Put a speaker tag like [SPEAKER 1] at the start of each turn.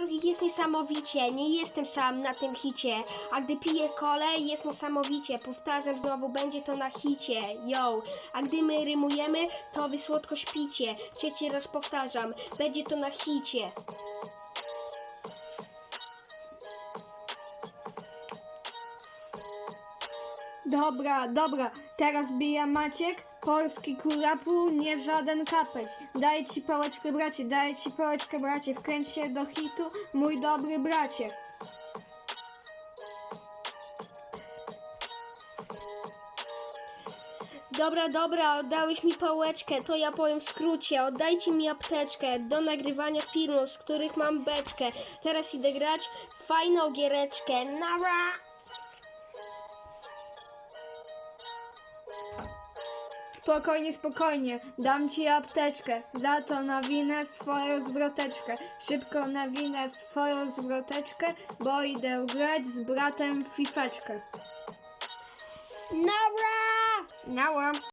[SPEAKER 1] krokik jest niesamowicie. Nie jestem sam na tym hicie. A gdy piję kole, jest niesamowicie. Powtarzam znowu, będzie to na hicie. Yo. A gdy my rymujemy, to wy słodko śpicie. Trzeci raz powtarzam, będzie to na hicie.
[SPEAKER 2] Dobra, dobra, teraz bija Maciek, polski kurapu, nie żaden kapeć. Daj ci pałeczkę bracie, daj ci pałeczkę bracie, wkręć się do hitu, mój dobry bracie.
[SPEAKER 1] Dobra, dobra, oddałeś mi pałeczkę, to ja powiem w skrócie. Oddajcie mi apteczkę do nagrywania filmów, z których mam beczkę. Teraz idę grać w fajną giereczkę. Nara!
[SPEAKER 2] Spokojnie, spokojnie, dam ci apteczkę, za to nawinę swoją zwroteczkę. Szybko nawinę swoją zwroteczkę, bo idę grać z bratem w fifeczkę.
[SPEAKER 1] Nara!
[SPEAKER 2] Nała.